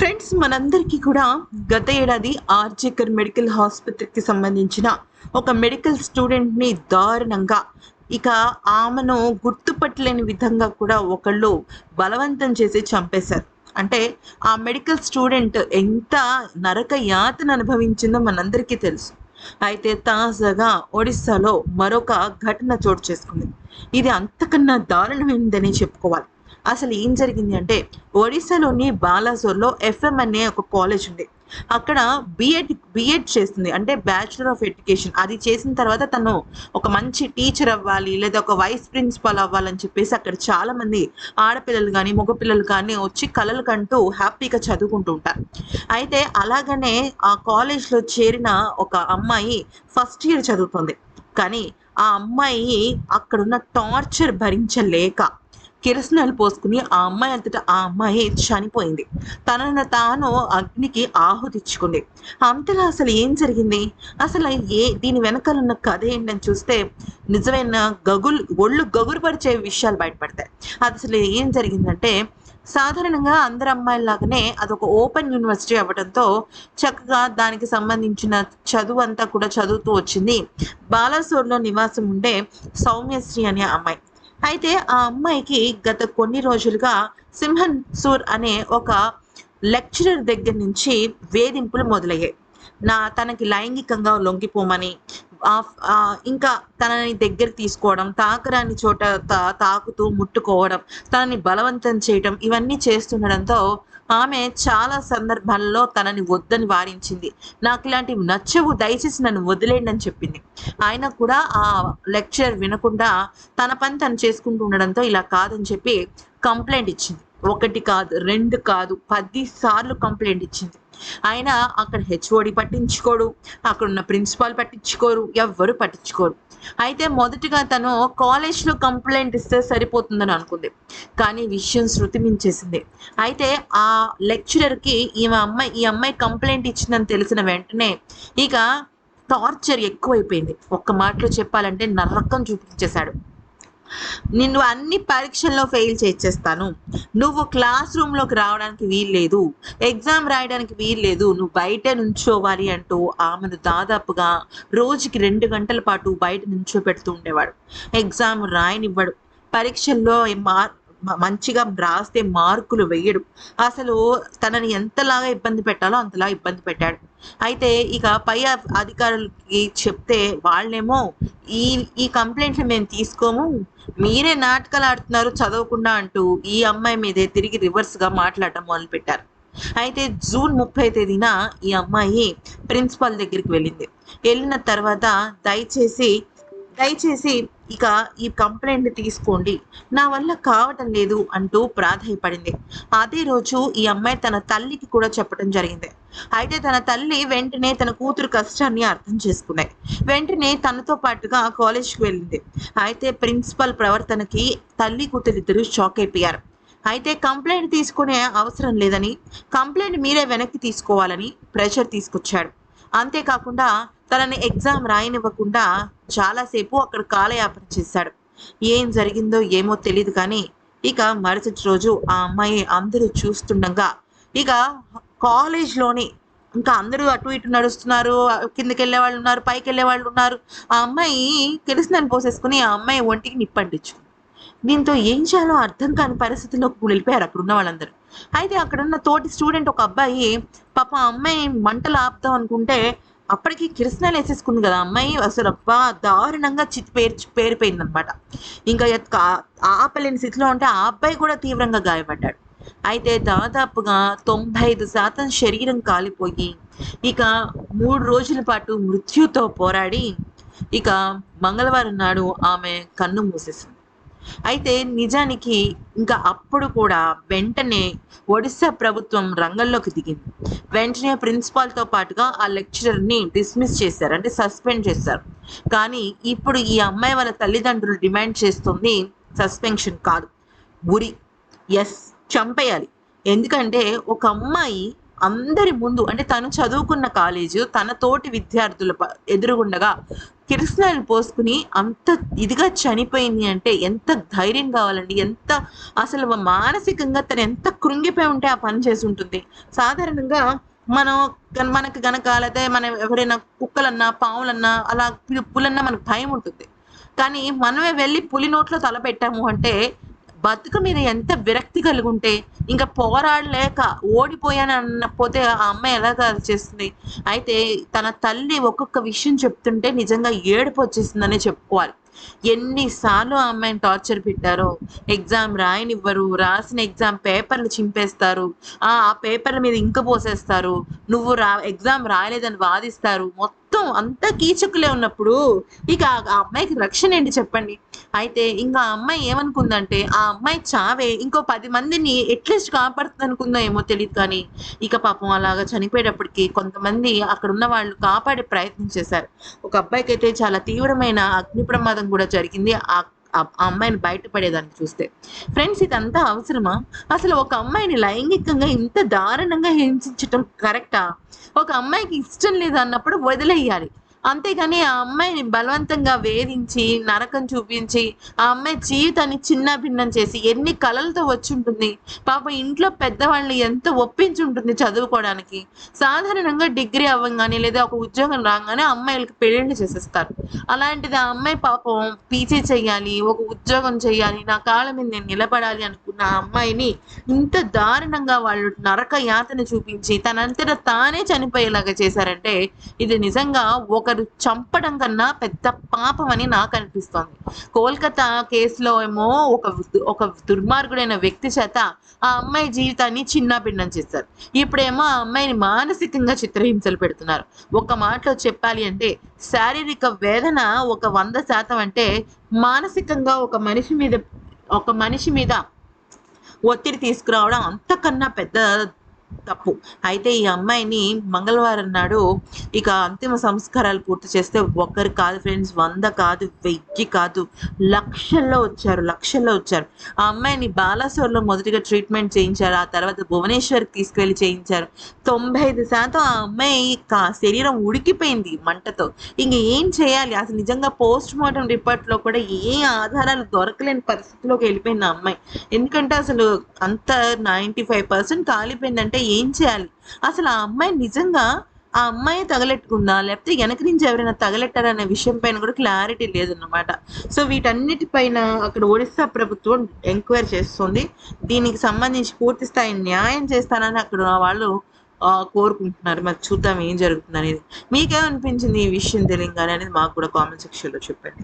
Friends మనందరికీ కూడా గత ఏడాది ఆర్జేకర్ మెడికల్ హాస్పిటల్కి సంబంధించిన ఒక మెడికల్ స్టూడెంట్ని దారుణంగా ఇక ఆమెను గుర్తుపట్టలేని విధంగా కూడా ఒకళ్ళు బలవంతం చేసి చంపేశారు. అంటే ఆ మెడికల్ స్టూడెంట్ ఎంత నరక యాతన అనుభవించిందో మనందరికీ తెలుసు. అయితే తాజాగా ఒడిస్సాలో మరొక ఘటన చోటు చేసుకుంది. ఇది అంతకన్నా దారుణమైందని చెప్పుకోవాలి. అసలు ఏం జరిగింది అంటే ఒడిశాలోని బాలాసోర్లో ఎఫ్ఎం అనే ఒక కాలేజ్ ఉంది. అక్కడ బిఎడ్ బిఎడ్ చేస్తుంది. అంటే బ్యాచులర్ ఆఫ్ ఎడ్యుకేషన్ అది చేసిన తర్వాత తను ఒక మంచి టీచర్ అవ్వాలి లేదా ఒక వైస్ ప్రిన్సిపాల్ అవ్వాలని చెప్పేసి అక్కడ చాలా మంది ఆడపిల్లలు కానీ మగపిల్లలు కానీ వచ్చి కలలు కంటూ హ్యాపీగా చదువుకుంటూ ఉంటారు. అయితే అలాగనే ఆ కాలేజ్లో చేరిన ఒక అమ్మాయి ఫస్ట్ ఇయర్ చదువుతుంది. కానీ ఆ అమ్మాయి అక్కడున్న టార్చర్ భరించలేక కిరసనాలు పోసుకుని ఆ అమ్మాయి అంతటా ఆ అమ్మాయి చనిపోయింది. తనను తాను అగ్నికి ఆహుతిచ్చుకుంది అంతలా అసలు ఏం జరిగింది? అసలు ఏ దీని వెనకాలన్న కథ ఏంటని చూస్తే నిజమైన గగులు ఒళ్ళు గగురుపరిచే విషయాలు బయటపడతాయి. అది అసలు ఏం జరిగిందంటే సాధారణంగా అందరు అమ్మాయిలాగానే అదొక ఓపెన్ యూనివర్సిటీ అవ్వడంతో చక్కగా దానికి సంబంధించిన చదువు అంతా కూడా చదువుతూ వచ్చింది. బాలాసోర్లో నివాసం ఉండే సౌమ్యశ్రీ అనే అమ్మాయి. అయితే ఆ అమ్మాయికి గత కొన్ని రోజులుగా సింహన్ సూర్ అనే ఒక లెక్చరర్ దగ్గర నుంచి వేధింపులు మొదలయ్యాయి. నా తనకి లైంగికంగా లొంగిపోమని ఇంకా తనని దగ్గర తీసుకోవడం తాకరాని చోట తా తాకుతూ ముట్టుకోవడం తనని బలవంతం చేయడం ఇవన్నీ చేస్తుండడంతో ఆమె చాలా సందర్భాల్లో తనని వద్దని వారించింది. నాకు ఇలాంటివి నచ్చవు దయచేసి నన్ను వదిలేయండి అని చెప్పింది. ఆయన కూడా ఆ లెక్చర్ వినకుండా తన పని తను చేసుకుంటూ ఉండడంతో ఇలా కాదని చెప్పి కంప్లైంట్ ఇచ్చింది. ఒకటి కాదు రెండు కాదు పది సార్లు కంప్లైంట్ ఇచ్చింది. ఆయన అక్కడ హెచ్ఓడి పట్టించుకోడు అక్కడ ఉన్న ప్రిన్సిపాల్ పట్టించుకోరు ఎవ్వరు పట్టించుకోరు. అయితే మొదటిగా తను కాలేజ్లో కంప్లైంట్ ఇస్తే సరిపోతుందని అనుకుంది. కానీ విషయం శృతి మించేసింది. అయితే ఆ లెక్చరర్కి ఈమె అమ్మాయి ఈ అమ్మాయి కంప్లైంట్ ఇచ్చిందని తెలిసిన వెంటనే ఇక టార్చర్ ఎక్కువైపోయింది. ఒక్క మాటలో చెప్పాలంటే నరకం చూపించేశాడు. నిన్ను అన్ని పరీక్షల్లో ఫెయిల్ చేసేస్తాను. నువ్వు క్లాస్ రూమ్లోకి రావడానికి వీల్లేదు. ఎగ్జామ్ రాయడానికి వీల్లేదు. నువ్వు బయట నుంచోవాలి అంటూ ఆమెను దాదాపుగా రోజుకి రెండు గంటల పాటు బయట నుంచోబెడుతూ ఉండేవాడు. ఎగ్జామ్ రాయనివ్వడు. పరీక్షల్లో మార్ మంచిగా రాస్తే మార్కులు వేయడు. అసలు తనని ఎంతలాగా ఇబ్బంది పెట్టాలో అంతలా ఇబ్బంది పెట్టాడు. అయితే ఇక పై అధికారులకి చెప్తే వాళ్ళేమో ఈ ఈ కంప్లైంట్లు మేము తీసుకోము మీరే నాటకాలు ఆడుతున్నారు చదవకుండా అంటూ ఈ అమ్మాయి మీదే తిరిగి రివర్స్గా మాట్లాడటం మొదలుపెట్టారు. అయితే జూన్ ముప్పై తేదీన ఈ అమ్మాయి ప్రిన్సిపాల్ దగ్గరికి వెళ్ళింది. వెళ్ళిన తర్వాత దయచేసి దయచేసి ఇక ఈ కంప్లైంట్ తీసుకోండి. నా వల్ల కావటం లేదు అంటూ ప్రాధాయపడింది. అదే రోజు ఈ అమ్మాయి తన తల్లికి కూడా చెప్పడం జరిగింది. అయితే తన తల్లి వెంటనే తన కూతురు కష్టాన్ని అర్థం చేసుకున్నాయి వెంటనే తనతో పాటుగా కాలేజ్కి వెళ్ళింది. అయితే ప్రిన్సిపల్ ప్రవర్తనకి తల్లి కూతురు ఇద్దరు షాక్ అయిపోయారు. అయితే కంప్లైంట్ తీసుకునే అవసరం లేదని కంప్లైంట్ మీరే వెనక్కి తీసుకోవాలని ప్రెషర్ తీసుకొచ్చాడు. అంతేకాకుండా తనని ఎగ్జామ్ రాయనివ్వకుండా చాలాసేపు అక్కడ కాలయాపన చేశాడు. ఏం జరిగిందో ఏమో తెలియదు కానీ ఇక మరుసటి రోజు ఆ అమ్మాయి అందరూ చూస్తుండగా ఇక కాలేజ్లోని ఇంకా అందరూ అటు ఇటు నడుస్తున్నారు కిందకి వెళ్ళే వాళ్ళు ఉన్నారు పైకి వెళ్ళే వాళ్ళు ఉన్నారు. ఆ అమ్మాయి తెలిసిందని పోసేసుకుని ఆ అమ్మాయి ఒంటికి నిప్పంటించుకుంది దీంతో ఏం చేయాలో అర్థం కాని పరిస్థితిలో వెళ్ళిపోయారు అక్కడ ఉన్న వాళ్ళందరూ. అయితే అక్కడ ఉన్న తోటి స్టూడెంట్ ఒక అబ్బాయి పాప అమ్మాయి మంటలు ఆపుతాం అనుకుంటే అప్పటికి కిరసనాలు వేసేసుకుంది కదా అమ్మాయి అసలు అబ్బా దారుణంగా చిత్తి పేరు పేరిపోయింది అనమాట ఇంకా ఆపలేని స్థితిలో ఉంటే ఆ అబ్బాయి కూడా తీవ్రంగా గాయపడ్డాడు. అయితే దాదాపుగా తొంభై ఐదు శాతం శరీరం కాలిపోయి ఇక మూడు రోజుల పాటు మృత్యుతో పోరాడి ఇక మంగళవారం నాడు ఆమె కన్ను మూసేసింది. అయితే నిజానికి ఇంకా అప్పుడు కూడా వెంటనే ఒడిశా ప్రభుత్వం రంగంలోకి దిగింది. వెంటనే ప్రిన్సిపాల్తో పాటుగా ఆ లెక్చరర్ని డిస్మిస్ చేశారు అంటే సస్పెండ్ చేశారు. కానీ ఇప్పుడు ఈ అమ్మాయి వాళ్ళ తల్లిదండ్రులు డిమాండ్ చేస్తుంది సస్పెన్షన్ కాదు. ఉరి ఎస్ చంపేయాలి. ఎందుకంటే ఒక అమ్మాయి అందరి ముందు అంటే తను చదువుకున్న కాలేజు తన తోటి విద్యార్థుల ఎదురుగుండగా కిరసనాయిలు పోసుకుని అంత ఇదిగా చనిపోయింది అంటే ఎంత ధైర్యం కావాలండి? ఎంత అసలు మానసికంగా తను ఎంత కృంగిపోయి ఉంటే ఆ పని చేసి ఉంటుంది? సాధారణంగా మనం మనకు గనక లేకపోతే మనం ఎవరైనా కుక్కలన్నా పావులన్నా అలా పులన్నా మనకు భయం ఉంటుంది. కానీ మనమే వెళ్ళి పులి నోట్లో తలపెట్టాము అంటే బతుకు మీద ఎంత విరక్తి కలిగి ఉంటే ఇంకా పోరాడలేక ఓడిపోయాను అన్నపోతే ఆ అమ్మాయి ఎలా చేస్తుంది? అయితే తన తల్లి ఒక్కొక్క విషయం చెప్తుంటే నిజంగా ఏడుపు వచ్చేసిందనే చెప్పుకోవాలి. ఎన్నిసార్లు ఆ అమ్మాయిని టార్చర్ పెట్టారో? ఎగ్జామ్ రాయనివ్వరు రాసిన ఎగ్జామ్ పేపర్లు చింపేస్తారు ఆ ఆ పేపర్ల మీద ఇంక పోసేస్తారు నువ్వు రా ఎగ్జామ్ రాయలేదని వాదిస్తారు మొత్తం మొత్తం అంతా కీచకులే ఉన్నప్పుడు ఇక ఆ ఆ అమ్మాయికి రక్షణ ఏంటి చెప్పండి? అయితే ఇంకా ఆ అమ్మాయి ఏమనుకుందంటే ఆ అమ్మాయి చావే ఇంకో పది మందిని ఎట్లీస్ట్ కాపాడుతుంది అనుకుందో ఏమో తెలియదు కానీ ఇక పాపం అలాగా చనిపోయేటప్పటికి కొంతమంది అక్కడ ఉన్న వాళ్ళు కాపాడే ప్రయత్నం చేశారు. ఒక అబ్బాయికి అయితే చాలా తీవ్రమైన అగ్ని ప్రమాదం కూడా జరిగింది. ఆ ఆ అమ్మాయిని బయటపడేదాన్ని చూస్తే. ఫ్రెండ్స్ ఇదంతా అవసరమా? అసలు ఒక అమ్మాయిని లైంగికంగా ఇంత దారుణంగా హింసించటం కరెక్టా? ఒక అమ్మాయికి ఇష్టం లేదు అన్నప్పుడు వదిలేయాలి. అంతేగాని ఆ అమ్మాయిని బలవంతంగా వేధించి నరకం చూపించి ఆ అమ్మాయి జీవితాన్ని చిన్న భిన్నం చేసి ఎన్ని కళలతో వచ్చి ఉంటుంది పాప ఇంట్లో పెద్దవాళ్ళని ఎంత ఒప్పించి ఉంటుంది చదువుకోవడానికి. సాధారణంగా డిగ్రీ అవ్వగానే లేదా ఒక ఉద్యోగం రాగానే అమ్మాయిలకు పెళ్ళిళ్ళు చేసేస్తారు. అలాంటిది ఆ అమ్మాయి పాపం పీజీ చేయాలి ఒక ఉద్యోగం చేయాలి నా కాళ్ళ మీద నేను నిలబడాలి అనుకున్న ఆ అమ్మాయిని ఇంత దారుణంగా వాళ్ళు నరక యాతన చూపించి తనంతట తానే చనిపోయేలాగా చేశారంటే ఇది నిజంగా ఒక ఒకరు చంపడం కన్నా పెద్ద పాపం అని నాకు అనిపిస్తోంది కోల్కతా కేసులో ఏమో ఒక ఒక దుర్మార్గుడైన వ్యక్తి చేత ఆ అమ్మాయి జీవితాన్ని చిన్న భిన్నం ఇప్పుడేమో ఆ అమ్మాయిని మానసికంగా చిత్రహింసలు పెడుతున్నారు. ఒక మాటలో చెప్పాలి అంటే శారీరక వేదన ఒక వంద శాతం అంటే మానసికంగా ఒక మనిషి మీద ఒక మనిషి మీద ఒత్తిడి తీసుకురావడం అంతకన్నా పెద్ద తప్పు. అయితే ఈ అమ్మాయిని మంగళవారం నాడు ఇక అంతిమ సంస్కారాలు పూర్తి చేస్తే ఒక్కరు కాదు ఫ్రెండ్స్ వంద కాదు వెయ్యి కాదు లక్షల్లో వచ్చారు లక్షల్లో వచ్చారు. ఆ అమ్మాయిని బాలాసోర్లో మొదటిగా ట్రీట్మెంట్ చేయించారు ఆ తర్వాత భువనేశ్వర్కి తీసుకువెళ్ళి చేయించారు. తొంభై ఐదు శాతం ఆ అమ్మాయి కా శరీరం ఉడికిపోయింది మంటతో. ఇంక ఏం చేయాలి? అసలు నిజంగా పోస్ట్ మార్టం రిపోర్ట్లో కూడా ఏ ఆధారాలు దొరకలేని పరిస్థితిలోకి వెళ్ళిపోయింది ఆ అమ్మాయి. ఎందుకంటే అసలు అంత నైంటీ ఫైవ్ పర్సెంట్ కాలిపోయిందంటే ఏం చేయాలి? అసలు ఆ అమ్మాయి నిజంగా ఆ అమ్మాయి తగలెట్టుకుందా? లేకపోతే వెనక నుంచి ఎవరైనా తగలెట్టారనే విషయం పైన కూడా క్లారిటీ లేదన్నమాట. సో వీటన్నిటిపైన అక్కడ ఒడిస్సా ప్రభుత్వం ఎంక్వైరీ చేస్తుంది. దీనికి సంబంధించి పూర్తి స్థాయి న్యాయం చేస్తానని అక్కడ వాళ్ళు కోరుకుంటున్నారు. మరి చూద్దాం ఏం జరుగుతుంది అనేది మీకేమనిపించింది ఈ విషయం తెలియగానే అనేది మాకు కూడా కామెంట్ సెక్షన్లో చెప్పండి.